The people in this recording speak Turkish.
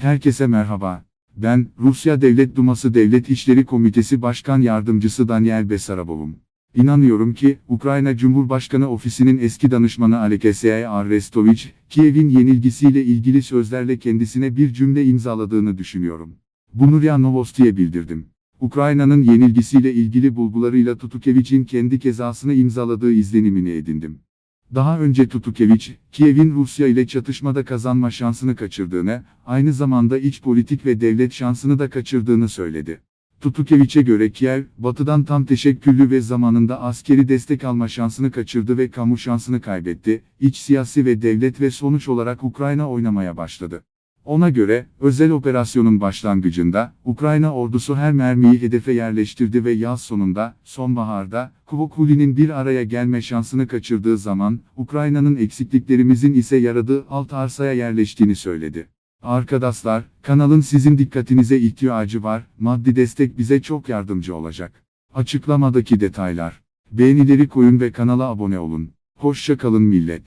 Herkese merhaba. Ben, Rusya Devlet Duması Devlet İşleri Komitesi Başkan Yardımcısı Daniel Besarabov'um. İnanıyorum ki, Ukrayna Cumhurbaşkanı Ofisi'nin eski danışmanı Alexey Arestovich, Kiev'in yenilgisiyle ilgili sözlerle kendisine bir cümle imzaladığını düşünüyorum. Bunu RIA Novosti'ye bildirdim. Ukrayna'nın yenilgisiyle ilgili bulgularıyla Tutukevich'in kendi kezasını imzaladığı izlenimini edindim. Daha önce Tutukevich, Kiev'in Rusya ile çatışmada kazanma şansını kaçırdığını, aynı zamanda iç politik ve devlet şansını da kaçırdığını söyledi. Tutukevich'e göre Kiev, batıdan tam teşekküllü ve zamanında askeri destek alma şansını kaçırdı ve kamu şansını kaybetti, iç siyasi ve devlet ve sonuç olarak Ukrayna oynamaya başladı. Ona göre, özel operasyonun başlangıcında, Ukrayna ordusu her mermiyi hedefe yerleştirdi ve yaz sonunda, sonbaharda, Kuvokuli'nin bir araya gelme şansını kaçırdığı zaman, Ukrayna'nın eksikliklerimizin ise yaradığı alt arsaya yerleştiğini söyledi. Arkadaşlar, kanalın sizin dikkatinize ihtiyacı var, maddi destek bize çok yardımcı olacak. Açıklamadaki detaylar. Beğenileri koyun ve kanala abone olun. Hoşça kalın millet.